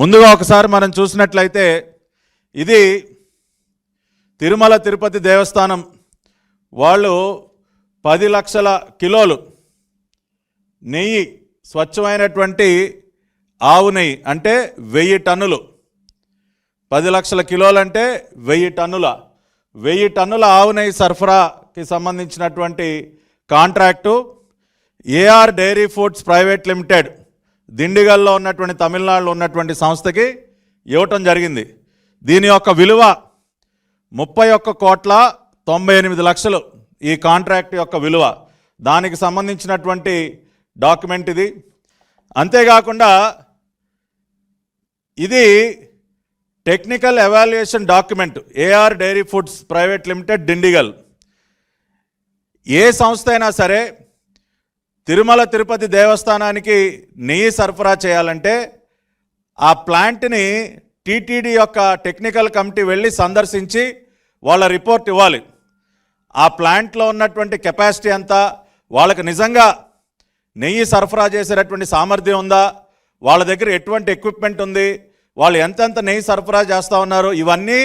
ముందుగా ఒకసారి మనం చూసినట్లయితే ఇది తిరుమల తిరుపతి దేవస్థానం. వాళ్ళు పది లక్షల కిలోలు నెయ్యి స్వచ్ఛమైనటువంటి ఆవు నెయ్యి అంటే వెయ్యి టన్నులు. పది లక్షల కిలోలు అంటే వెయ్యి టన్నుల. వెయ్యి టన్నుల ఆవు నెయ్యి సరఫరాకి సంబంధించినటువంటి contract AR dairy foods private limited. దిండిగల్లో ఉన్నటువంటి తమిళనాడులో ఉన్నటువంటి సంస్థకి ఇవ్వటం జరిగింది. దీని యొక్క విలువ ముప్పై ఒక్క కోట్ల తొంభై ఎనిమిది లక్షలు ఈ కాంట్రాక్ట్ యొక్క విలువ. దానికి సంబంధించినటువంటి డాక్యుమెంట్ ఇది. అంతేకాకుండా ఇది technical evaluation document AR dairy foods private limited Dindigul ఏ సంస్థ అయినా సరే తిరుమల తిరుపతి దేవస్థానానికి నెయ్యి సరఫరా చేయాలంటే ఆ ప్లాంట్ని టీటీడీ యొక్క టెక్నికల్ కమిటీ వెళ్ళి సందర్శించి వాళ్ళ రిపోర్ట్ ఇవ్వాలి. ఆ ప్లాంట్లో ఉన్నటువంటి కెపాసిటీ ఎంత? వాళ్ళకి నిజంగా నెయ్యి సరఫరా చేసేటటువంటి సామర్థ్యం ఉందా? వాళ్ళ దగ్గర ఎటువంటి ఎక్విప్మెంట్ ఉంది? వాళ్ళు ఎంతెంత నెయ్యి సరఫరా చేస్తూ ఉన్నారు? ఇవన్నీ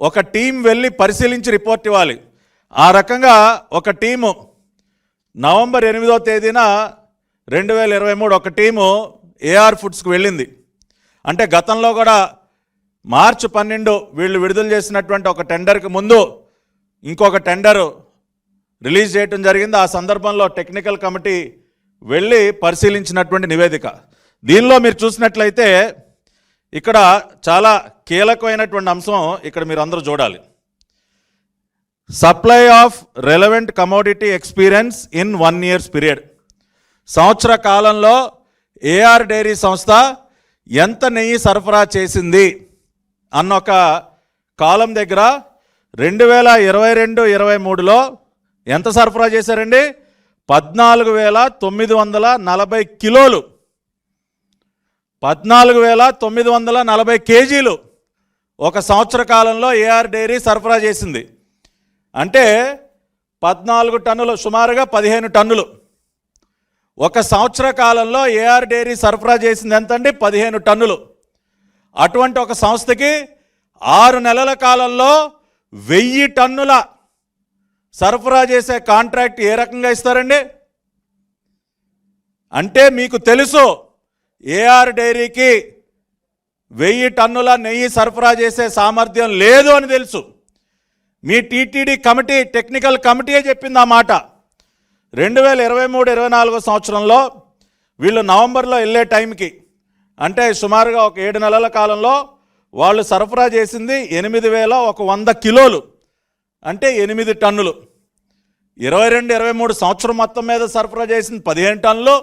ఒక టీం వెళ్ళి పరిశీలించి రిపోర్ట్ ఇవ్వాలి. ఆ రకంగా ఒక టీము నవంబర్ ఎనిమిదో తేదీన రెండు వేల ఇరవై మూడు ఒక టీము ఏఆర్ ఫుడ్స్కి వెళ్ళింది. అంటే గతంలో కూడా మార్చి పన్నెండు వీళ్ళు విడుదల చేసినటువంటి ఒక టెండర్కి ముందు ఇంకొక టెండరు రిలీజ్ చేయటం జరిగింది. ఆ సందర్భంలో టెక్నికల్ కమిటీ వెళ్ళి పరిశీలించినటువంటి నివేదిక. దీనిలో మీరు చూసినట్లయితే ఇక్కడ చాలా కీలకమైనటువంటి అంశం ఇక్కడ మీరు అందరూ చూడాలి. Supply of relevant commodity experience in one years period సంవత్సర కాలంలో ఏఆర్ డైరీ సంస్థ ఎంత నెయ్యి సరఫరా చేసింది అన్న ఒక కాలం దగ్గర రెండు వేల ఇరవై రెండు ఇరవై మూడులో ఎంత సరఫరా చేశారండి? పద్నాలుగు వేల తొమ్మిది వందల నలభై కిలోలు. పద్నాలుగు వేల తొమ్మిది వందల నలభై కేజీలు ఒక సంవత్సర కాలంలో ఏఆర్ డైరీ సరఫరా చేసింది. అంటే పద్నాలుగు టన్నులు సుమారుగా పదిహేను టన్నులు. ఒక సంవత్సర కాలంలో ఏఆర్ డైరీ సరఫరా చేసింది ఎంతండి? పదిహేను టన్నులు. అటువంటి ఒక సంస్థకి ఆరు నెలల కాలంలో వెయ్యి టన్నుల సరఫరా చేసే కాంట్రాక్ట్ ఏ రకంగా ఇస్తారండి? అంటే మీకు తెలుసు ఏఆర్ డైరీకి వెయ్యి టన్నుల నెయ్యి సరఫరా చేసే సామర్థ్యం లేదు అని తెలుసు. మీ టీటీడీ కమిటీ టెక్నికల్ కమిటీయే చెప్పింది ఆ మాట. రెండు వేల ఇరవై మూడు ఇరవై నాలుగో సంవత్సరంలో వీళ్ళు నవంబర్లో వెళ్ళే టైంకి అంటే సుమారుగా ఒక ఏడు నెలల కాలంలో వాళ్ళు సరఫరా చేసింది ఎనిమిది వేల ఒక వంద కిలోలు అంటే ఎనిమిది టన్నులు. ఇరవై రెండు ఇరవై మూడు సంవత్సరం మొత్తం మీద సరఫరా చేసింది పదిహేను టన్నులు.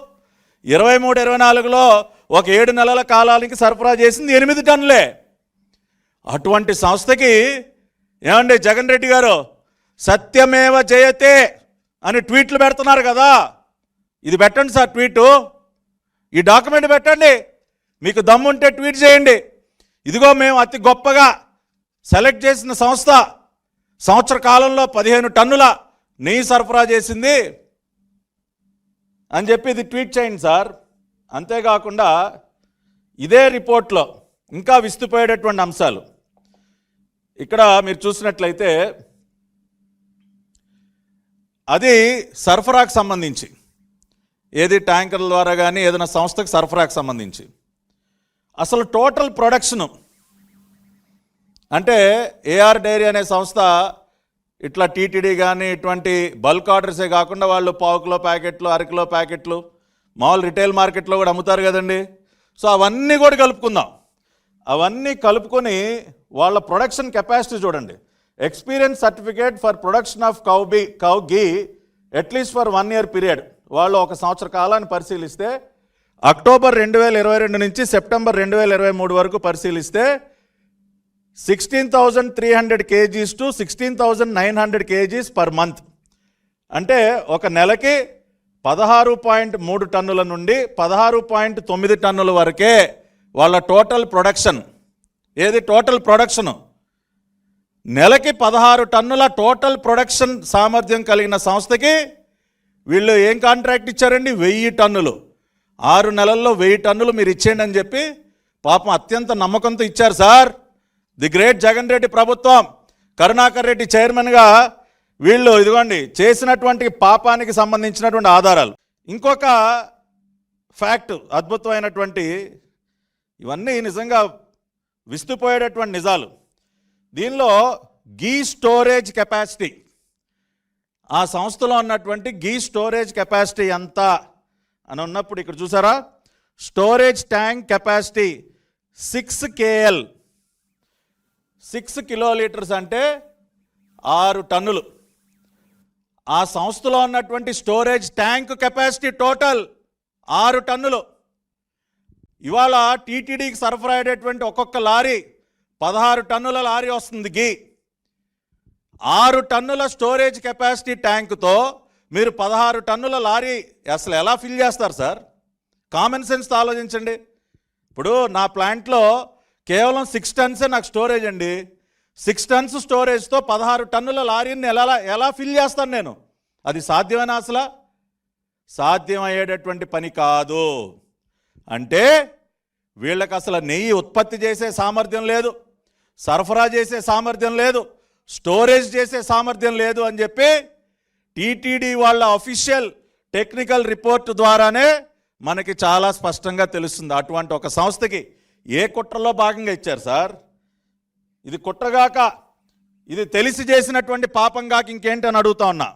ఇరవై మూడు ఇరవై నాలుగులో ఒక ఏడు నెలల కాలానికి సరఫరా చేసింది ఎనిమిది టన్నులే. అటువంటి సంస్థకి ఏమండి జగన్ రెడ్డి గారు? సత్యమేవ జయతే అని ట్వీట్లు పెడుతున్నారు కదా. ఇది పెట్టండి సార్ ట్వీటు. ఈ డాక్యుమెంట్ పెట్టండి. మీకు దమ్ముంటే ట్వీట్ చేయండి. ఇదిగో మేము అతి గొప్పగా సెలెక్ట్ చేసిన సంస్థ. సంవత్సర కాలంలో పదిహేను టన్నుల నెయ్యి సరఫరా చేసింది. అని చెప్పి ఇది ట్వీట్ చేయండి సార్. అంతేకాకుండా ఇదే రిపోర్ట్లో ఇంకా విస్తుపోయేటటువంటి అంశాలు. ఇక్కడ మీరు చూసినట్లయితే అది సరఫరాకు సంబంధించి. ఏది ట్యాంకర్ల ద్వారా కానీ ఏదైనా సంస్థకు సరఫరాకు సంబంధించి. అసలు టోటల్ ప్రొడక్షను అంటే ఏఆర్ డైరీ అనే సంస్థ ఇట్లా టీటీడీ కానీ ఇటువంటి బల్క్ ఆర్డర్సే కాకుండా వాళ్ళు పావుకిలో ప్యాకెట్లు అరకిలో ప్యాకెట్లు మామూలు రిటైల్ మార్కెట్లో కూడా అమ్ముతారు కదండి. సో అవన్నీ కూడా కలుపుకుందాం. అవన్నీ కలుపుకొని వాళ్ళ ప్రొడక్షన్ కెపాసిటీ చూడండి. Experience certificate for production of cow be cow ghee at least for one year period వాళ్ళు ఒక సంవత్సర కాలాన్ని పరిశీలిస్తే అక్టోబర్ రెండు వేల ఇరవై రెండు నుంచి సెప్టెంబర్ రెండు వేల ఇరవై మూడు వరకు పరిశీలిస్తే sixteen thousand three hundred KGs to sixteen thousand nine hundred KGs per month అంటే ఒక నెలకి పదహారు పాయింట్ మూడు టన్నుల నుండి పదహారు పాయింట్ తొమ్మిది టన్నుల వరకే వాళ్ళ టోటల్ ప్రొడక్షన్ ఏది టోటల్ ప్రొడక్షన్ నెలకి పదహారు టన్నుల టోటల్ ప్రొడక్షన్ సామర్థ్యం కలిగిన సంస్థకి వీళ్ళు ఏం కాంట్రాక్ట్ ఇచ్చారండి? వెయ్యి టన్నులు. ఆరు నెలల్లో వెయ్యి టన్నులు మీరు ఇచ్చేయండి అని చెప్పి పాపం అత్యంత నమ్మకంతో ఇచ్చారు sir. The great Jagan Reddy ప్రభుత్వం. కరుణాకర్ రెడ్డి చైర్మన్గా వీళ్ళు ఇదిగోండి చేసినటువంటి పాపానికి సంబంధించినటువంటి ఆధారాలు. ఇంకొక ఫ్యాక్ట్ అద్భుతమైనటువంటి ఇవన్నీ నిజంగా విస్తుపోయేటటువంటి నిజాలు. దీనిలో గీ స్టోరేజ్ కెపాసిటీ ఆ సంస్థలో ఉన్నటువంటి గీ స్టోరేజ్ కెపాసిటీ ఎంత అని ఉన్నప్పుడు ఇక్కడ చూసారా? Storage tank capacity six KL. Six kilolitres అంటే ఆరు టన్నులు. ఆ సంస్థలో ఉన్నటువంటి స్టోరేజ్ ట్యాంక్ కెపాసిటీ టోటల్ ఆరు టన్నులు. ఇవాళ టీటీడీకి సరఫరా అయ్యేటువంటి ఒక్కొక్క లారీ పదహారు టన్నుల లారీ వస్తుంది గీ. ఆరు టన్నుల స్టోరేజ్ కెపాసిటీ ట్యాంకుతో మీరు పదహారు టన్నుల లారీ అసలు ఎలా ఫిల్ చేస్తారు సార్? కామన్ సెన్స్తో ఆలోచించండి. ఇప్పుడు నా ప్లాంట్లో కేవలం సిక్స్ టన్సే నాకు స్టోరేజ్ అండి. సిక్స్ టన్స్ స్టోరేజ్తో పదహారు టన్నుల లారీని ఎలా ఎలా ఫిల్ చేస్తాను నేను? అది సాధ్యమేనా అసలు? సాధ్యమయ్యేటటువంటి పని కాదు. అంటే వీళ్ళకి అసలు నెయ్యి ఉత్పత్తి చేసే సామర్థ్యం లేదు సరఫరా చేసే సామర్థ్యం లేదు స్టోరేజ్ చేసే సామర్థ్యం లేదు అని చెప్పి టీటీడీ వాళ్ళ అఫీషియల్ టెక్నికల్ రిపోర్ట్ ద్వారానే మనకి చాలా స్పష్టంగా తెలుస్తుంది. అటువంటి ఒక సంస్థకి ఏ కుట్రలో భాగంగా ఇచ్చారు సార్? ఇది కుట్రగాక ఇది తెలిసి చేసినటువంటి పాపం కాక ఇంకేంటి అని అడుగుతా ఉన్నా.